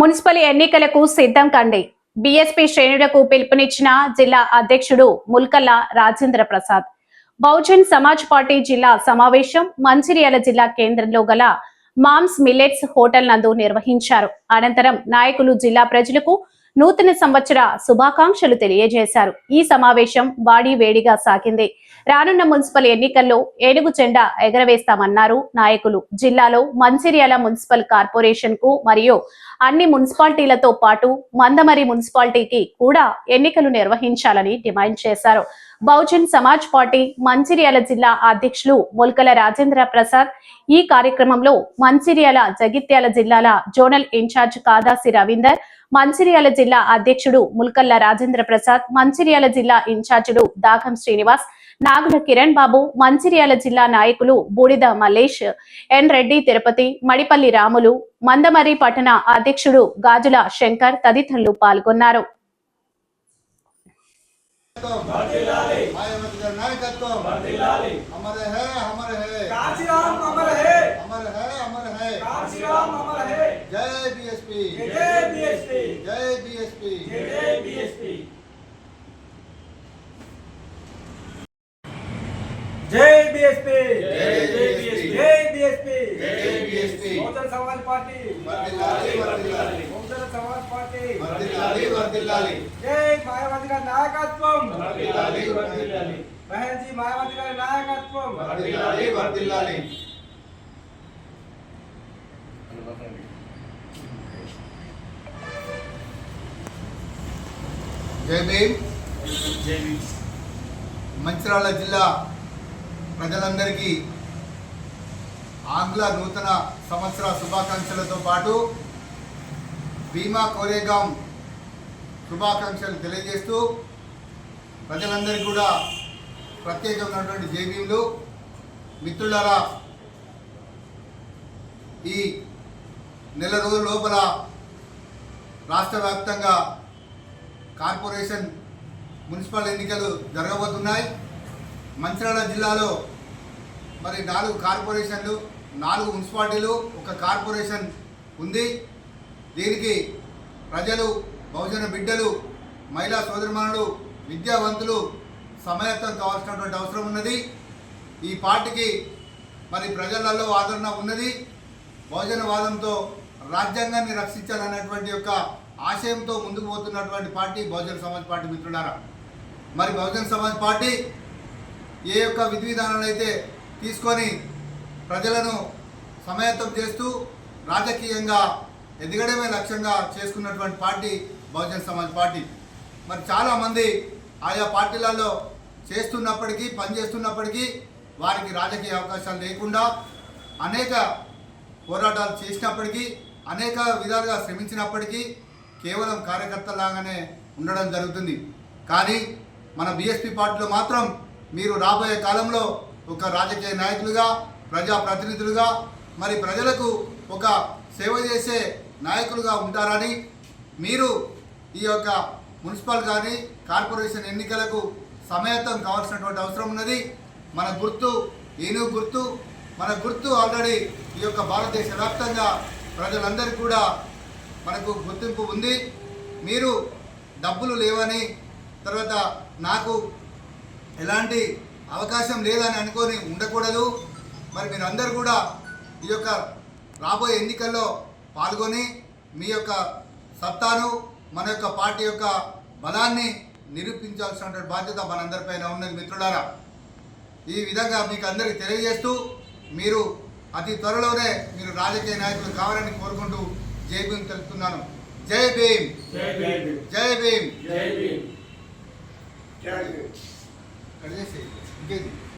Municipal ఎన్నికలకు సిద్ధం కండి. బీఎస్పీ శ్రేణులకు పిలుపునిచ్చిన జిల్లా అధ్యక్షుడు ముల్కల్ల రాజేంద్ర ప్రసాద్. బహుజన్ సమాజ్ పార్టీ జిల్లా సమావేశం మంచిర్యాల జిల్లా కేంద్రంలో గల మామ్స్ మిల్లెట్స్ హోటల్ నందు నిర్వహించారు. అనంతరం నాయకులు జిల్లా ప్రజలకు నూతన సంవత్సర శుభాకాంక్షలు తెలియజేశారు. ఈ సమావేశం వాడి వేడిగా సాగింది. రానున్న మున్సిపల్ ఎన్నికల్లో ఏనుగు జెండా ఎగరవేస్తామన్నారు నాయకులు. జిల్లాలో మంచిర్యాల మున్సిపల్ కార్పొరేషన్కు మరియు అన్ని మున్సిపాలిటీలతో పాటు మందమరి మున్సిపాలిటీకి కూడా ఎన్నికలు నిర్వహించాలని డిమాండ్ చేశారు. బహుజన్ సమాజ్ పార్టీ మంచిర్యాల జిల్లా అధ్యక్షులు మొలకల రాజేంద్ర ప్రసాద్. ఈ కార్యక్రమంలో మంచిర్యాల జగిత్యాల జిల్లాల zonal in charge Kadasi Ravinder Mancherial జిల్లా అధ్యక్షుడు ముల్కల్ల రాజేంద్ర ప్రసాద్ మంచిర్యాల జిల్లా ఇన్ఛార్జీలు దాఖం శ్రీనివాస్ నాగుల కిరణ్ బాబు మంచిర్యాల జిల్లా నాయకులు బూడిద మల్లేష్ ఎన్ రెడ్డి తిరుపతి మడిపల్లి రాములు మందమరి పట్టణ అధ్యక్షుడు గాజుల శంకర్ తదితరులు పాల్గొన్నారు. नायकत्व। अमर है अमर है। कांचीराम अमर है। अमर है अमर है। कांचीराम अमर है। जय बीएसपी जय बीएसपी जय बीएसपी जय बीएसपी जय బీఎస్పీ జై BSP Bahujan Samaj party Bahujan Samaj party జై మాయావతి గారి నాయకత్వం బహన్ జీ మాయావతి గారి నాయకత్వం జై భీమ్ మంచిర్యాల జిల్లా ప్రజలందరికీ ఆంగ్ల నూతన సంవత్సర శుభాకాంక్షలతో పాటు భీమా కోరేగాం శుభాకాంక్షలు తెలియజేస్తూ ప్రజలందరికీ కూడా ప్రత్యేకమైనటువంటి జై భీములు ఈ నెల రోజుల లోపల రాష్ట్ర వ్యాప్తంగా కార్పొరేషన్ మున్సిపల్ ఎన్నికలు జరగబోతున్నాయి. మంచిర్యాల జిల్లాలో మరి నాలుగు కార్పొరేషన్లు నాలుగు మున్సిపాలిటీలు ఒక కార్పొరేషన్ ఉంది. దీనికి ప్రజలు బహుజన బిడ్డలు మహిళా సోదరిమణులు విద్యావంతులు సమాయత్తం కావాల్సినటువంటి అవసరం ఉన్నది. ఈ పార్టీకి మరి ప్రజలలో ఆదరణ ఉన్నది. బహుజనవాదంతో రాజ్యాంగాన్ని రక్షించాలనేటువంటి యొక్క ఆశయంతో ముందుకు పోతున్నటువంటి పార్టీ బహుజన సమాజ్ పార్టీ మిత్రులారా. మరి బహుజన సమాజ్ పార్టీ ఏ యొక్క విధి విధానాలు అయితే తీసుకొని ప్రజలను సమాయత్తం చేస్తూ రాజకీయంగా ఎదగడమే లక్ష్యంగా చేసుకున్నటువంటి పార్టీ బహుజన్ సమాజ్ పార్టీ. మరి చాలామంది ఆయా పార్టీలలో చేస్తున్నప్పటికీ పనిచేస్తున్నప్పటికీ వారికి రాజకీయ అవకాశాలు లేకుండా అనేక పోరాటాలు చేసినప్పటికీ అనేక విధాలుగా శ్రమించినప్పటికీ కేవలం కార్యకర్తలాగానే ఉండడం జరుగుతుంది. కానీ మన బీఎస్పీ పార్టీలో మాత్రం మీరు రాబోయే కాలంలో ఒక రాజకీయ నాయకులుగా ప్రజాప్రతినిధులుగా మరి ప్రజలకు ఒక సేవ చేసే నాయకులుగా ఉంటారని మీరు ఈ యొక్క మున్సిపల్ కానీ కార్పొరేషన్ ఎన్నికలకు సమయత్వం కావాల్సినటువంటి అవసరం ఉన్నది. మన గుర్తు ఏనుగు గుర్తు మన గుర్తు ఆల్రెడీ ఈ యొక్క భారతదేశ వ్యాప్తంగా ప్రజలందరికీ కూడా మనకు గుర్తింపు ఉంది. మీరు డబ్బులు లేవని తర్వాత నాకు ఎలాంటి అవకాశం లేదని అనుకొని ఉండకూడదు. మరి మీరందరూ కూడా ఈ యొక్క రాబోయే ఎన్నికల్లో పాల్గొని మీ యొక్క సత్తాను మన యొక్క పార్టీ యొక్క బలాన్ని నిరూపించాల్సినటువంటి బాధ్యత మనందరిపైన ఉన్నది మిత్రులారా. ఈ విధంగా మీకు అందరికీ తెలియజేస్తూ మీరు అతి త్వరలోనే మీరు రాజకీయ నాయకులు కావాలని కోరుకుంటూ జై భీం తెలుపుతున్నాను. జై భీం జై భీం జై భీం కడిగేసేయండి ఇంకేంది?